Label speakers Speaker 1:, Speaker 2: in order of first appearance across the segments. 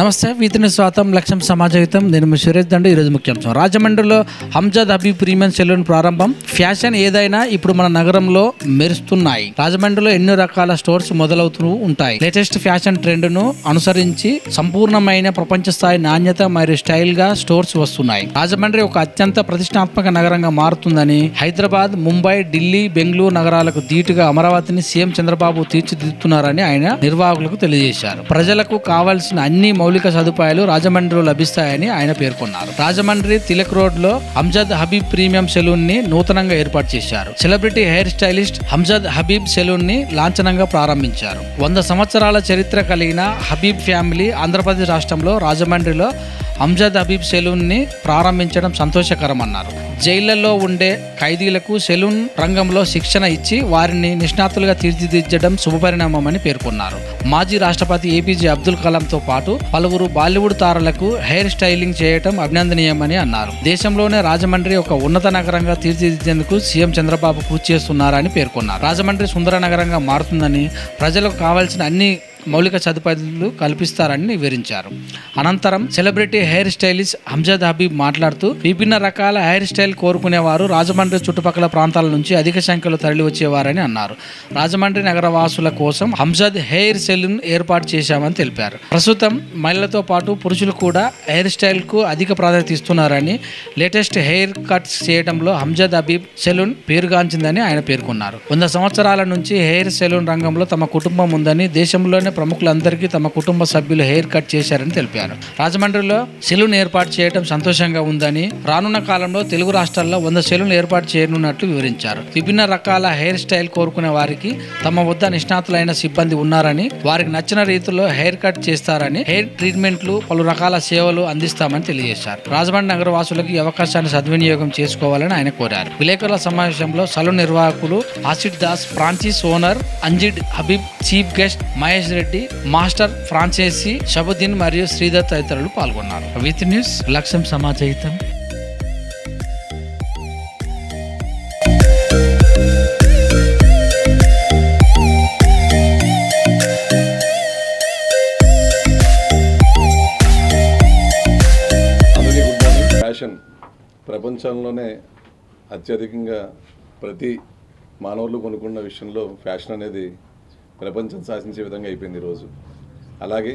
Speaker 1: నమస్తే వీతిని స్వాతం లక్ష్యం సమాజయుతం నేను మీ సురేష్ దండు ఈరోజు ముఖ్యాంశం రాజమండ్రిలో హంజద్ హబీబ్ ప్రీమియం సెలూన్ ప్రారంభం. ఫ్యాషన్ ఏదైనా ఇప్పుడు మన నగరంలో మెరుస్తున్నాయి. రాజమండ్రిలో ఎన్నో రకాల స్టోర్స్ మొదలవుతూ ఉంటాయి. లేటెస్ట్ ఫ్యాషన్ ట్రెండ్ను అనుసరించి సంపూర్ణమైన ప్రపంచ స్థాయి నాణ్యత మరియు స్టైల్గా స్టోర్స్ వస్తున్నాయి. రాజమండ్రి ఒక అత్యంత ప్రతిష్టాత్మక నగరంగా మారుతుందని హైదరాబాద్ ముంబై ఢిల్లీ బెంగళూరు నగరాలకు ధీటుగా అమరావతిని సీఎం చంద్రబాబు తీర్చిదిద్దుతున్నారని ఆయన నిర్వాహకులకు తెలియజేశారు. ప్రజలకు కావాల్సిన అన్ని మౌలిక సదుపాయాలు రాజమండ్రిలో లభిస్తాయని ఆయన పేర్కొన్నారు. రాజమండ్రి తిలక్ రోడ్లో హంజద్ హబీబ్ ప్రీమియం సెలూన్ని నూతనంగా ఏర్పాటు చేశారు. Celebrity hair stylist Amjad Habib సెలూన్ని లాంఛనంగా ప్రారంభించారు. వంద సంవత్సరాల చరిత్ర కలిగిన హబీబ్ ఫ్యామిలీ ఆంధ్రప్రదేశ్ రాష్ట్రంలో రాజమండ్రిలో అంజద్ హబీబ్ సెలూన్ని ప్రారంభించడం సంతోషకరమన్నారు. జైళ్ళలో ఉండే ఖైదీలకు సెలూన్ రంగంలో శిక్షణ ఇచ్చి వారిని నిష్ణాతులుగా తీర్చిదిద్దడం శుభపరిణామమని పేర్కొన్నారు. మాజీ రాష్ట్రపతి ఏపీజే అబ్దుల్ కలాంతో పాటు పలువురు బాలీవుడ్ తారలకు హెయిర్ స్టైలింగ్ చేయటం అభినందనీయమని అన్నారు. దేశంలోనే రాజమండ్రి ఒక ఉన్నత నగరంగా తీర్చిదిద్దేందుకు సీఎం చంద్రబాబు కృషి చేస్తున్నారని పేర్కొన్నారు. రాజమండ్రి సుందర నగరంగా మారుతుందని ప్రజలకు కావాల్సిన అన్ని మౌలిక సదుపాయాలు కల్పిస్తారని వివరించారు. అనంతరం celebrity hair stylist Amjad Habib మాట్లాడుతూ విభిన్న రకాల హెయిర్ స్టైల్ కోరుకునేవారు రాజమండ్రి చుట్టుపక్కల ప్రాంతాల నుంచి అధిక సంఖ్యలో తరలి వచ్చేవారని అన్నారు. రాజమండ్రి నగర వాసుల కోసం హంజద్ హెయిర్ సెలూన్ ఏర్పాటు చేశామని తెలిపారు. ప్రస్తుతం మహిళలతో పాటు పురుషులు కూడా హెయిర్ స్టైల్కు అధిక ప్రాధాన్యత ఇస్తున్నారని లేటెస్ట్ హెయిర్ కట్స్ చేయడంలో హంజద్ హబీబ్ సెలూన్ పేరుగాంచిందని ఆయన పేర్కొన్నారు. వంద సంవత్సరాల నుంచి హెయిర్ సెలూన్ రంగంలో తమ కుటుంబం ఉందని దేశంలోనే ప్రముఖులందరికీ తమ కుటుంబ సభ్యులు హెయిర్ కట్ చేశారని తెలిపారు. రాజమండ్రిలో సెలూన్ ఏర్పాటు చేయడం సంతోషంగా ఉందని రానున్న కాలంలో తెలుగు రాష్ట్రాల్లో వంద సెలూన్లు ఏర్పాటు చేయనున్నట్లు వివరించారు. విభిన్న రకాల హెయిర్ స్టైల్ కోరుకునే వారికి తమ వద్ద నిష్ణాతులైన సిబ్బంది ఉన్నారని వారికి నచ్చిన రీతిలో హెయిర్ కట్ చేస్తారని హెయిర్ ట్రీట్మెంట్లు పలు రకాల సేవలు అందిస్తామని తెలియజేశారు. రాజమండ్రి నగరవాసులకు ఈ అవకాశాన్ని సద్వినియోగం చేసుకోవాలని ఆయన కోరారు. విలేకరుల సమావేశంలో సలూన్ నిర్వాహకులు Arshit Das franchise owner Amjad Habib chief guest Mahesh Reddy master franchisee Shabuddin మరియు శ్రీధర్ తదితరులు పాల్గొన్నారు. విత్ న్యూస్ లక్ష్యం
Speaker 2: మార్నింగ్. ఫ్యాషన్ ప్రపంచంలోనే అత్యధికంగా ప్రతి మానవులు కొనుక్కున్న విషయంలో ఫ్యాషన్ అనేది ప్రపంచం శాసించే విధంగా అయిపోయింది ఈరోజు అలాగే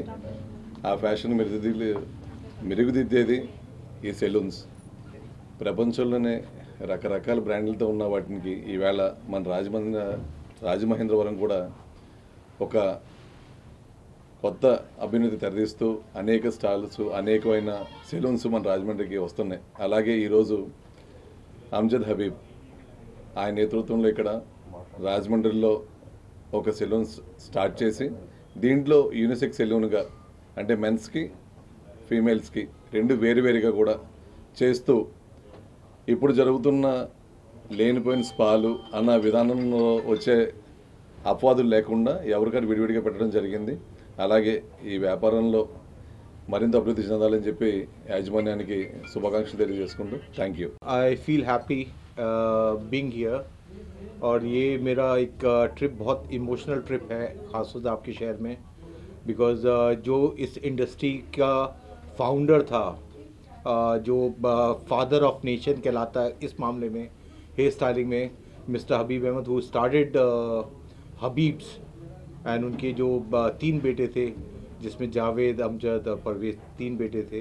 Speaker 2: ఆ ఫ్యాషన్ మెరుగుది మెరుగుదిద్దేది ఈ సెలూన్స్. ప్రపంచంలోనే రకరకాల బ్రాండ్లతో ఉన్న వాటికి ఈవేళ మన రాజమండ్రి రాజమహేంద్రవరం కూడా ఒక కొత్త అభ్యున్నతి తెరదీస్తూ అనేక స్టాల్స్ అనేకమైన సెలూన్స్ మన రాజమండ్రికి వస్తున్నాయి. అలాగే ఈరోజు అమ్జద్ హబీబ్ ఆయన నేతృత్వంలో ఇక్కడ రాజమండ్రిలో ఒక సెలూన్ స్టార్ట్ చేసి దీంట్లో యూనిసెక్ సెలూన్గా అంటే మెన్స్కి ఫీమేల్స్కి రెండు వేరువేరుగా కూడా చేస్తూ ఇప్పుడు జరుగుతున్న లేనిపోయిన స్పాలు అన్న విధానంలో వచ్చే అపవాదులు లేకుండా ఎవరికైనా విడివిడిగా పెట్టడం జరిగింది. అలాగే ఈ వ్యాపారంలో మరింత అభివృద్ధి చెందాలని చెప్పి యాజమాన్యానికి శుభాకాంక్షలు తెలియజేసుకుంటూ thank you.
Speaker 3: I feel happy being here और ये मेरा एक ट्रिप बहुत इमोशनल ट्रिप है, खासतौर आपके शहर में बिकॉज़ जो इस इंडस्ट्री का फाउंडर था जो फादर ऑफ़ नेशन कहलाता है इस मामले में हेयर स्टाइलिंग में mister Habib Ahmad who started Habibs and उनके जो तीन बेटे थे, जिसमें जावेद, अमजद परवेज तीन बेटे थे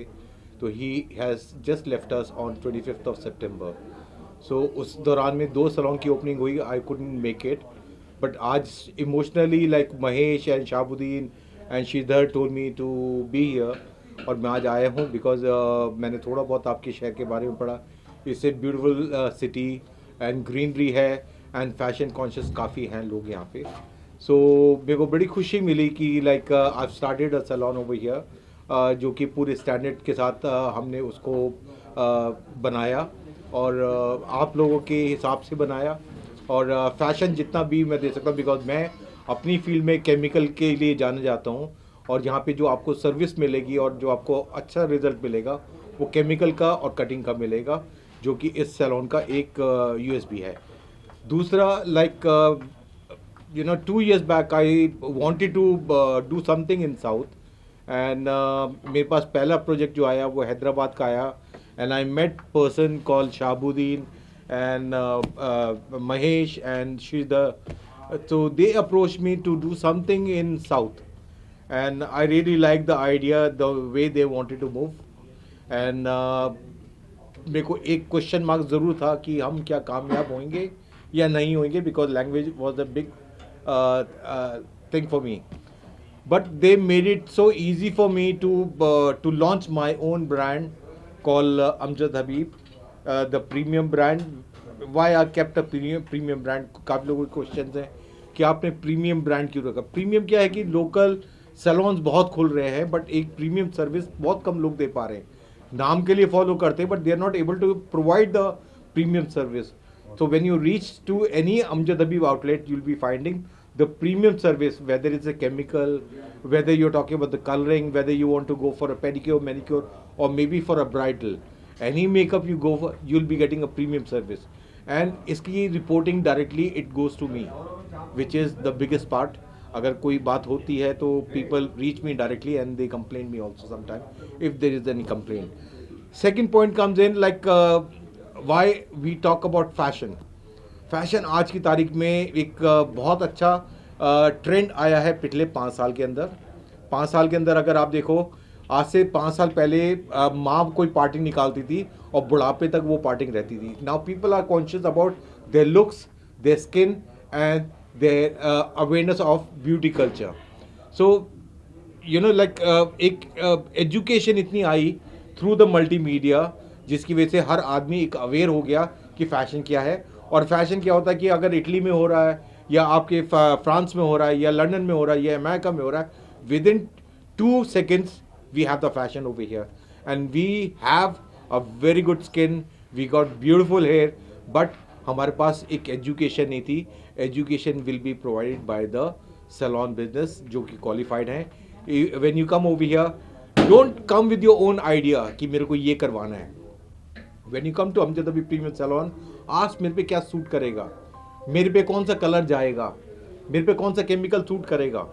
Speaker 3: तो he has just left us on twenty fifth of September so उस दौरान में दो सलों की ओपनिंग हुई I could make it but आज emotionally like Mahesh and Shahbuddin and Sridhar told me to be here और मैं आज आया हूँ बिकॉज़ uh, मैंने थोड़ा बहुत आपके शहर के बारे में पढ़ा। It's a beautiful city and greenery है एंड फ़ैशन कॉन्शियस काफ़ी हैं लोग यहाँ पे। सो so, मेरे को बड़ी खुशी मिली कि like I started a salon over here जो कि पूरे स्टैंडर्ड के साथ uh, हमने उसको बनाया और आप लोगों के हिसाब से बनाया। और फ़ैशन जितना भी मैं दे सकता हूँ बिकॉज़ मैं अपनी फ़ील्ड में केमिकल के लिए जाना जाता हूँ और यहाँ पे जो आपको सर्विस मिलेगी और जो आपको अच्छा रिज़ल्ट मिलेगा वो केमिकल का और कटिंग का मिलेगा जो कि इस सैलून का एक यूएसबी है। दूसरा like know two years back i wanted to uh, do something in south and मेरे पास पहला प्रोजेक्ट जो आया वो हैदराबाद का आया। and I met person call Shahabuddin and Mahesh and Sridhar so they approached me to do something in south and i really liked the idea the way they wanted to move and uh, मेरे को एक question mark ज़रूर था कि हम क्या कामयाब होंगे या नहीं होंगे because language was a big thing for me but they made it so easy for me to uh, to launch my own brand called uh, Amjad Habib, uh, the premium brand. Why I kept a premium premium brand? काफ़ी लोगों के question हैं कि आपने premium brand क्यों रखा premium क्या है कि लोकल सैलॉन्स बहुत खुल रहे हैं बट एक प्रीमियम सर्विस बहुत कम लोग दे पा रहे हैं नाम के लिए फॉलो करते हैं but they are not able to provide the premium service So when you reach to any Amjad Habib outlet, you'll be finding the premium service, whether it's a chemical, whether you're talking about the coloring, whether you want to go for a pedicure, manicure, or maybe for a bridal. Any makeup you go for, you'll be getting a premium service. And इसकी reporting directly it goes to me, which is the biggest part. अगर कोई बात होती है तो people reach me directly and they complain me also sometime if there is any complaint. Second point comes in like uh, why we talk about fashion. Fashion आज की तारीख में एक बहुत अच्छा ट्रेंड आया है पिछले पाँच साल के अंदर। पाँच साल के अंदर अगर आप देखो आज से पाँच साल पहले माँ कोई पार्टिंग निकालती थी और बुढ़ापे तक वो पार्टिंग रहती थी। Now people are conscious about their looks their skin and their awareness of beauty culture so you know like एक एजुकेशन uh, इतनी आई थ्रू द मल्टीमीडिया जिसकी वजह से हर आदमी एक अवेयर हो गया कि फ़ैशन क्या है। और फ़ैशन क्या होता है कि अगर इटली में हो रहा है, या आपके फ्रांस में हो रहा है, या लंदन में हो रहा है, या अमेरिका में हो रहा है within two seconds we have the fashion over here and we have a very good skin we got beautiful hair but हमारे पास एक एजुकेशन नहीं थी। Education will be provided by the salon business जो कि क्वालिफाइड हैं। When you come over here don't come with your own idea कि मेरे को ये करवाना है। When you come to Amjad Habib premium salon आज मेरे पे क्या सूट करेगा? मेरे पे कौन सा कलर जाएगा? मेरे पे कौन सा केमिकल सूट करेगा?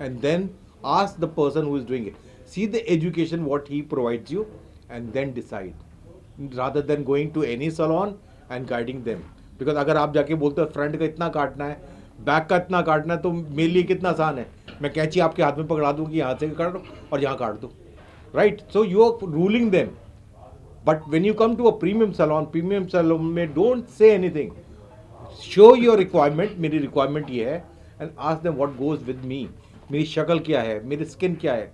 Speaker 3: And then ask the person who is doing it see the education what he provides you and then decide rather than going to any salon and guiding them because अगर आप जाके बोलते हो, front का इतना काटना है, बैक का इतना काटना है तो मेरे लिए कितना आसान है? मैं कैंची आपके हाथ में पकड़ा दूँ कि यहाँ से काट दो और यहाँ काट दो? Right so you are ruling them But when you come to a premium salon, premium salon में don't say anything. Show your requirement. मेरी requirement ये है and ask them what goes with me. मेरी शक्ल क्या है? मेरी स्किन क्या है?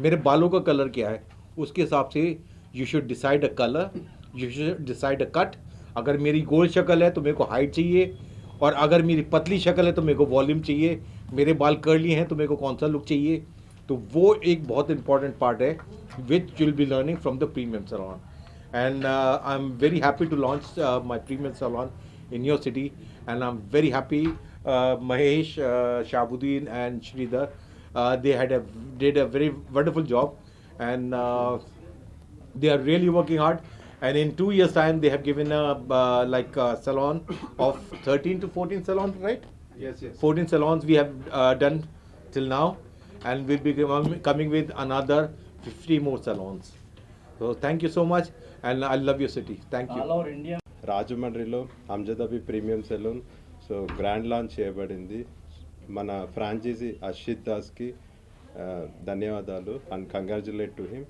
Speaker 3: मेरे बालों का कलर क्या है? उसके हिसाब से you should decide a colour you should decide a cut अगर मेरी गोल शक्ल है तो मेरे को हाइट चाहिए. और अगर मेरी पतली शक्ल है तो मेरे को वॉल्यूम चाहिए. मेरे बाल कर्ली हैं तो मेरे को कौन सा लुक चाहिए? तो वो एक बहुत इंपॉर्टेंट पार्ट है which will be learning from the premium salon and uh, I'm very happy to launch uh, my premium salon in your city, and I'm very happy. Uh, Mahesh, uh, Shabuddin, and Sridhar, uh, they had a did a very wonderful job, and uh, they are really working hard. And in two years' time, they have given a uh, like a salon of 13 to 14 salons, right?
Speaker 2: Yes, yes.
Speaker 3: 14 salons we have uh, done till now, and we'll be coming with another 50 more salons. So thank you so much, and I love your city. Thank you.
Speaker 4: రాజమండ్రిలో అమ్జదబి premium salon. So grand launch చేయబడింది. మన franchisee Arshit దాస్కి ధన్యవాదాలు. And congratulate to him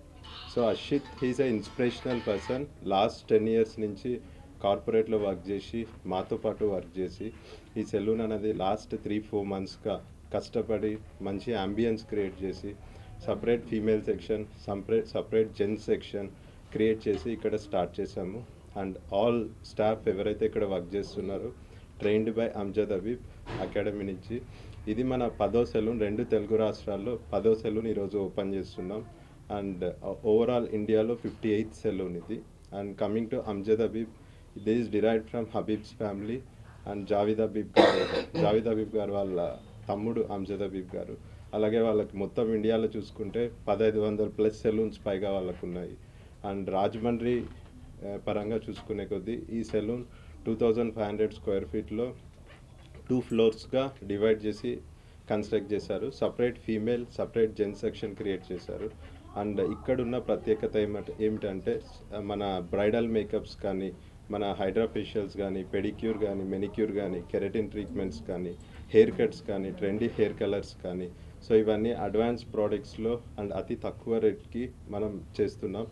Speaker 4: so Arshith he's a inspirational person last ten years నుంచి కార్పొరేట్లో work చేసి మాతో పాటు వర్క్ చేసి ఈ సెలూన్ అనేది లాస్ట్ త్రీ ఫోర్ మంత్స్గా కష్టపడి మంచి అంబియన్స్ క్రియేట్ చేసి separate female section separate separate gents section create చేసి ఇక్కడ స్టార్ట్ చేశాము. అండ్ ఆల్ స్టాఫ్ ఎవరైతే ఇక్కడ వర్క్ చేస్తున్నారో trained by Amjad Habib academy నుంచి. ఇది మన పదో సెలూన్ రెండు తెలుగు రాష్ట్రాల్లో పదో సెలూన్ ఈరోజు ఓపెన్ చేస్తున్నాం. అండ్ ఓవరాల్ ఇండియాలో ఫిఫ్టీ ఎయిత్ సెలూన్ ఇది. And coming to Amjad Habib ఇది is derive from Habibs family. And Javed Habib గారు జావిద్ అబీబ్ గారు వాళ్ళ తమ్ముడు అమ్జద్ అబీబ్ గారు. అలాగే వాళ్ళకి మొత్తం ఇండియాలో చూసుకుంటే పదహైదు వందల ప్లస్ సెలూన్స్ పైగా వాళ్ళకు ఉన్నాయి. అండ్ రాజమండ్రి పరంగా చూసుకునే కొద్దీ ఈ salon two thousand five hundred square ఫీట్లో two ఫ్లోర్స్గా డివైడ్ చేసి కన్స్ట్రక్ట్ చేశారు. Separate female separate gents section create చేశారు. అండ్ ఇక్కడున్న ప్రత్యేకత ఏమంటే ఏమిటంటే మన బ్రైడల్ మేకప్స్ కానీ మన హైడ్రా ఫేషియల్స్ కానీ పెడిక్యూర్ కానీ మెనిక్యూర్ కానీ కెరటిన్ ట్రీట్మెంట్స్ కానీ హెయిర్ కట్స్ కానీ ట్రెండీ హెయిర్ కలర్స్ కానీ. సో ఇవన్నీ అడ్వాన్స్ ప్రోడక్ట్స్లో అండ్ అతి తక్కువ రేట్కి మనం చేస్తున్నాం.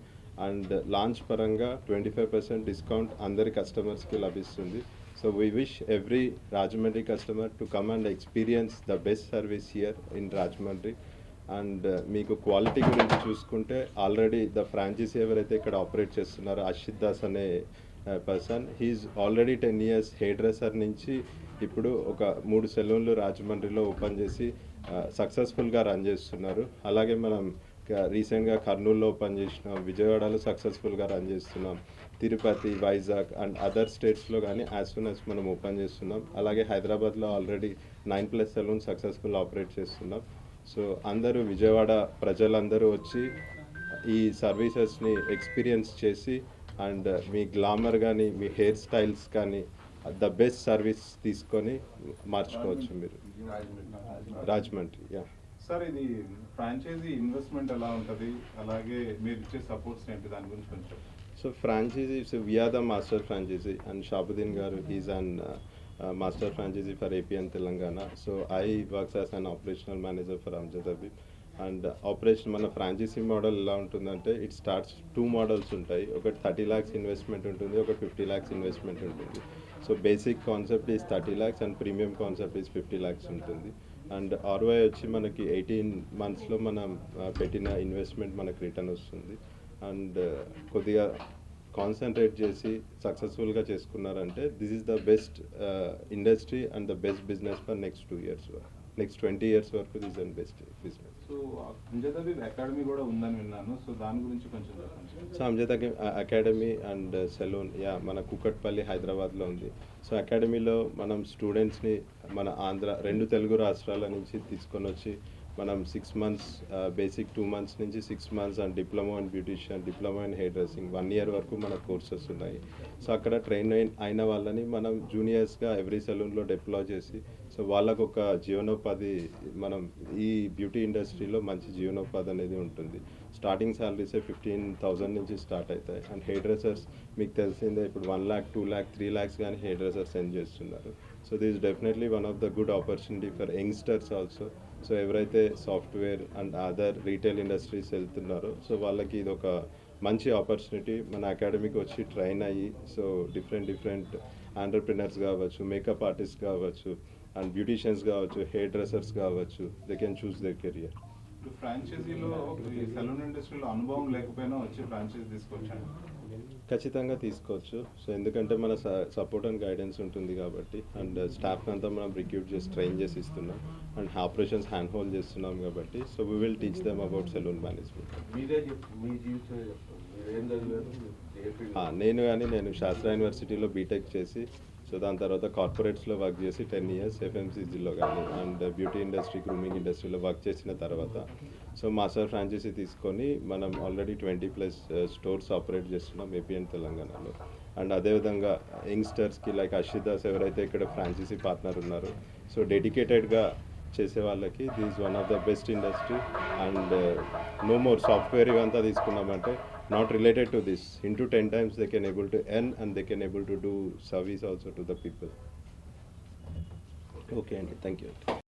Speaker 4: అండ్ లాంచ్ పరంగా ట్వంటీ ఫైవ్ పర్సెంట్ డిస్కౌంట్ అందరి కస్టమర్స్కి లభిస్తుంది. So we wish every Rajahmundry customer to come and experience the best service here in Rajahmundry. And uh, మీకు క్వాలిటీ గురించి చూసుకుంటే ఆల్రెడీ ద ఫ్రాంచైజీ ఎవరైతే ఇక్కడ ఆపరేట్ చేస్తున్నారో అషిత్ దాస్ అనే person he's already ten years hair dresser నుంచి ఇప్పుడు ఒక మూడు సెలూన్లు రాజమండ్రిలో ఓపెన్ చేసి uh, సక్సెస్ఫుల్గా రన్ చేస్తున్నారు. అలాగే మనం రీసెంట్గా కర్నూలులో ఓపెన్ విజయవాడలో సక్సెస్ఫుల్గా రన్ చేస్తున్నాం. తిరుపతి వైజాగ్ అండ్ అదర్ స్టేట్స్లో కానీ యాజ్ సూన్ యాజ్ మనం ఓపెన్ చేస్తున్నాం. అలాగే హైదరాబాద్లో already nine plus salon successful operate చేస్తున్నాం. సో అందరూ విజయవాడ ప్రజలందరూ వచ్చి ఈ సర్వీసెస్ని ఎక్స్పీరియన్స్ చేసి అండ్ మీ గ్లామర్ కానీ మీ హెయిర్ స్టైల్స్ కానీ ద బెస్ట్ సర్వీస్ తీసుకొని మార్చుకోవచ్చు మీరు. రాజమండ్రి యా.
Speaker 5: సార్ ఇది ఫ్రాంచైజీ ఇన్వెస్ట్మెంట్ ఎలా ఉంటుంది? అలాగే మీరు ఇచ్చే సపోర్ట్స్ ఏంటి? దాని గురించి కొంచెం so
Speaker 4: franchisee so we are the master franchisee and Shabuddin గారు is an master franchisee for AP and Telangana so I works as an operational manager for Amjad Habib and operation మన franchisee model ఎలా ఉంటుందంటే it starts two models ఉంటాయి. ఒకటి thirty lakhs investment ఉంటుంది ఒకటి fifty lakhs investment ఉంటుంది. So basic concept is thirty lakhs and premium concept is fifty lakhs ఉంటుంది. And RY వచ్చి మనకి ఎయిటీన్ మంత్స్లో మనం పెట్టిన ఇన్వెస్ట్మెంట్ మనకి రిటర్న్ వస్తుంది. అండ్ కొద్దిగా కాన్సన్ట్రేట్ చేసి సక్సెస్ఫుల్గా చేసుకున్నారంటే this is the best industry and the best business for next two years next twenty years వరకు this and best business.
Speaker 5: So Amjad academy కూడా ఉందని విన్నాను. సో దాని గురించి కొంచెం
Speaker 4: so Amjad academy and salon yeah మన కుకట్పల్లి హైదరాబాద్లో ఉంది. సో అకాడమీలో మనం స్టూడెంట్స్ని మన ఆంధ్ర రెండు తెలుగు రాష్ట్రాల నుంచి తీసుకొని వచ్చి మనం six months basic two months నుంచి six months and diploma and beautician diploma and hair dressing one year వరకు మన కోర్సెస్ ఉన్నాయి. సో అక్కడ ట్రైన్ అయిన వాళ్ళని మనం జూనియర్స్గా ఎవ్రీ సెలూన్లో డిప్లాయ్ చేసి సో వాళ్ళకు ఒక జీవనోపాధి మనం ఈ బ్యూటీ ఇండస్ట్రీలో మంచి జీవనోపాధి అనేది ఉంటుంది. స్టార్టింగ్ శాలరీసే ఫిఫ్టీన్ థౌజండ్ నుంచి స్టార్ట్ అవుతాయి. అండ్ హెయిర్ డ్రెస్సర్స్ మీకు తెలిసిందే ఇప్పుడు one lakh two lakh three lakhs కానీ హెయిర్ డ్రెస్సర్స్ సెండ్ చేస్తున్నారు. So this definitely one of the good opportunity for youngsters also. So ఎవరైతే software and other retail industries వెళ్తున్నారో so వాళ్ళకి ఇది ఒక మంచి ఆపర్చునిటీ. మన అకాడమీకి వచ్చి ట్రైన్ అయ్యి సో డిఫరెంట్ డిఫరెంట్ ఆంటర్ప్రినర్స్ కావచ్చు మేకప్ ఆర్టిస్ట్ కావచ్చు అండ్ బ్యూటీషియన్స్ కావచ్చు హెయిర్ డ్రెస్సర్స్ కావచ్చు they can choose their
Speaker 5: career ఫ్రాంచైజీలో ఈ సెలూన్ ఇండస్ట్రీలో అనుభవం లేకపోయినా వచ్చి ఫ్రాంచైజీ తీసుకొచ్చాను
Speaker 4: ఖచ్చితంగా తీసుకోవచ్చు. సో ఎందుకంటే మన సపోర్ట్ అండ్ గైడెన్స్ ఉంటుంది కాబట్టి అండ్ స్టాఫ్ అంతా మనం రిక్రూట్ చేసి ట్రైన్ చేసి ఇస్తున్నాం. అండ్ ఆపరేషన్స్ హ్యాండ్ హోల్డ్ చేస్తున్నాం కాబట్టి
Speaker 6: so we will teach them about salon management?
Speaker 4: నేను కానీ నేను శాస్త్ర యూనివర్సిటీలో బీటెక్ చేసి సో దాని తర్వాత కార్పొరేట్స్లో వర్క్ చేసి టెన్ ఇయర్స్ ఎఫ్ఎంసీజీలో కానీ అండ్ బ్యూటీ ఇండస్ట్రీ గ్రూమింగ్ ఇండస్ట్రీలో వర్క్ చేసిన తర్వాత. సో మాస్టర్ ఫ్రాంచైజీ తీసుకొని మనం already twenty plus uh, stores operate చేస్తున్నాం ఏపీ అండ్ తెలంగాణలో. అండ్ అదేవిధంగా యంగ్స్టర్స్కి లైక్ అషిదాస్ దాస్ ఎవరైతే ఇక్కడ ఫ్రాంచైజీ పార్ట్నర్ ఉన్నారో సో డెడికేటెడ్గా చేసే వాళ్ళకి this one of the best industry. And uh, no more software ఇవంతా తీసుకున్నామంటే not related to this. Into 10 times they can able to earn and they can able to do service also to the people. Okay, Andy, thank you.